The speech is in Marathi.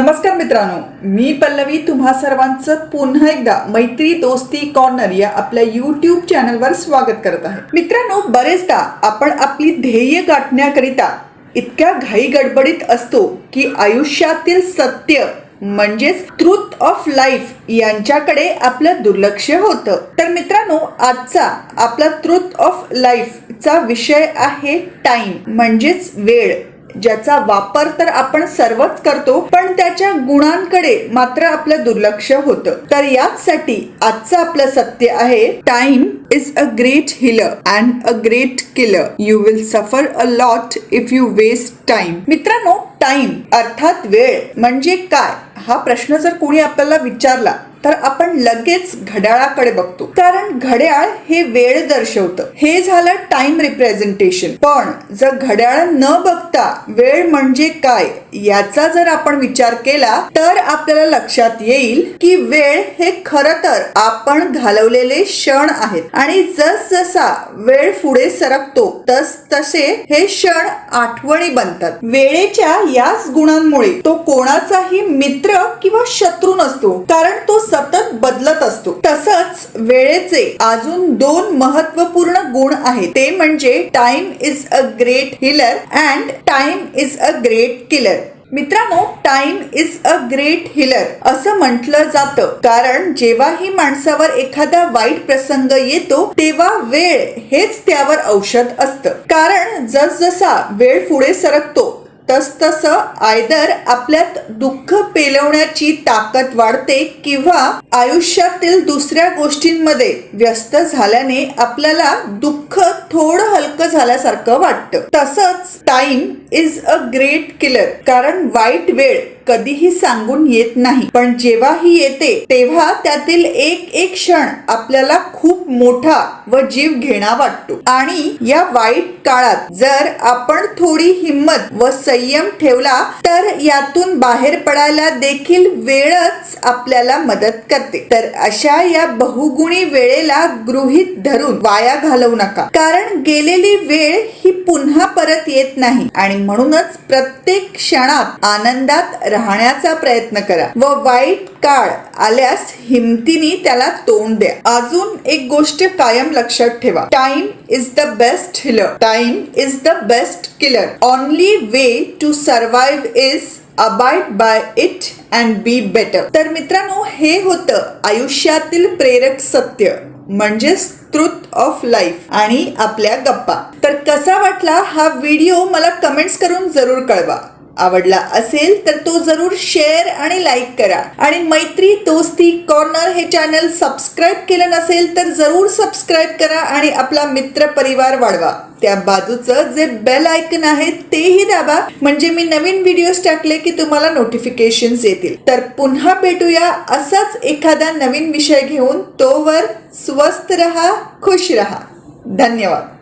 नमस्कार मित्रांनो मी पल्लवी तुम्हा सर्वांचं पुन्हा एकदा मैत्री दोस्ती कॉर्नर या आपल्या युट्यूब चॅनलवर स्वागत करत आहे. मित्रांनो बरेचदा आपण आपली ध्येय गाठण्याकरिता इतक्या घाई गडबडीत असतो की आयुष्यातील सत्य म्हणजेच ट्रूथ ऑफ लाईफ यांच्याकडे आपलं दुर्लक्ष होतं. तर मित्रांनो आजचा आपला ट्रूथ ऑफ लाईफचा विषय आहे टाइम म्हणजेच वेळ. ज्याचा वापर तर आपण सर्वच करतो पण त्याच्या गुणांकडे मात्र आपलं दुर्लक्ष होतं. तर याचसाठी आजचं आपलं सत्य आहे time is a great healer and a great killer you will suffer a lot if you waste time मित्रांनो टाइम अर्थात वेळ म्हणजे काय? हा प्रश्न जर कोणी आपल्याला विचारला तर आपण लगेच घड्याळाकडे बघतो. कारण घड्याळ हे वेळ दर्शवतं. हे झालं टाइम रिप्रेझेंटेशन पण जर घड्याळ न बघता वेळ म्हणजे काय याचा जर आपण विचार केला तर आपल्याला लक्षात येईल की वेळ हे खरं तर आपण घालवलेले क्षण आहेत. आणि जस जसा वेळ पुढे सरकतो तस तसे हे क्षण आठवणी बनतात. वेळेच्या याच गुणांमुळे तो कोणाचाही मित्र किंवा शत्रू नसतो. कारण तो सतत बदलत असतो. तसंच वेळेचे अजून दोन महत्त्वपूर्ण गुण आहेत. ते म्हणजे time is a great healer and time is a great killer मित्रांनो time is a great healer असं म्हटलं जातं. कारण जेव्हाही माणसावर एखादा वाईट प्रसंग येतो तेव्हा वेळ हेच त्यावर औषध असतं. कारण जसजसा वेळ पुढे सरकतो तसतसं आयदर आपल्यात दुःख पेलवण्याची ताकद वाढते किंवा आयुष्यातील दुसऱ्या गोष्टींमध्ये व्यस्त झाल्याने आपल्याला दुःख थोडं हलकं झाल्यासारखं वाटतं. तसंच time is a great killer कारण वाईट वेळ कधीही सांगून येत नाही. पण जेव्हाही येते तेव्हा त्यातील एक एक क्षण आपल्याला खूप मोठा व जीव घेणा वाटतो. आणि या वाईट काळात जर आपण थोडी हिंमत व संयम ठेवला तर यातून बाहेर पडायला देखील वेळच आपल्याला मदत करते. तर अशा या बहुगुणी वेळेला गृहीत धरून वाया घालवू नका. कारण गेलेली वेळ ही पुन्हा परत येत नाही. आणि म्हणूनच प्रत्येक क्षणात आनंदात राहण्याचा प्रयत्न करा व वाईट काळ आल्यास हिमतीने त्याला तोंड द्या. अजून एक गोष्ट कायम लक्षात ठेवा. Time is the best healer time is the best killer only way to survive is abide by it and be better तर मित्रांनो हे होतं आयुष्यातील प्रेरक सत्य म्हणजेच ट्रुथ ऑफ लाईफ आणि आपल्या गप्पा. तर कसा वाटला हा व्हिडिओ मला कमेंट्स करून जरूर कळवा. आवडला असेल तर तो जरूर शेअर आणि लाईक करा. आणि मैत्री दोस्ती कॉर्नर हे चॅनल सबस्क्राईब केलं नसेल तर जरूर सबस्क्राईब करा आणि आपला मित्र परिवार वाढवा. त्या बाजूचं जे बेल आयकन आहे तेही दाबा. म्हणजे मी नवीन व्हिडिओज टाकले की तुम्हाला नोटिफिकेशन येतील. तर पुन्हा भेटूया असाच एखादा नवीन विषय घेऊन. तोवर स्वस्त रहा खुश रहा. धन्यवाद.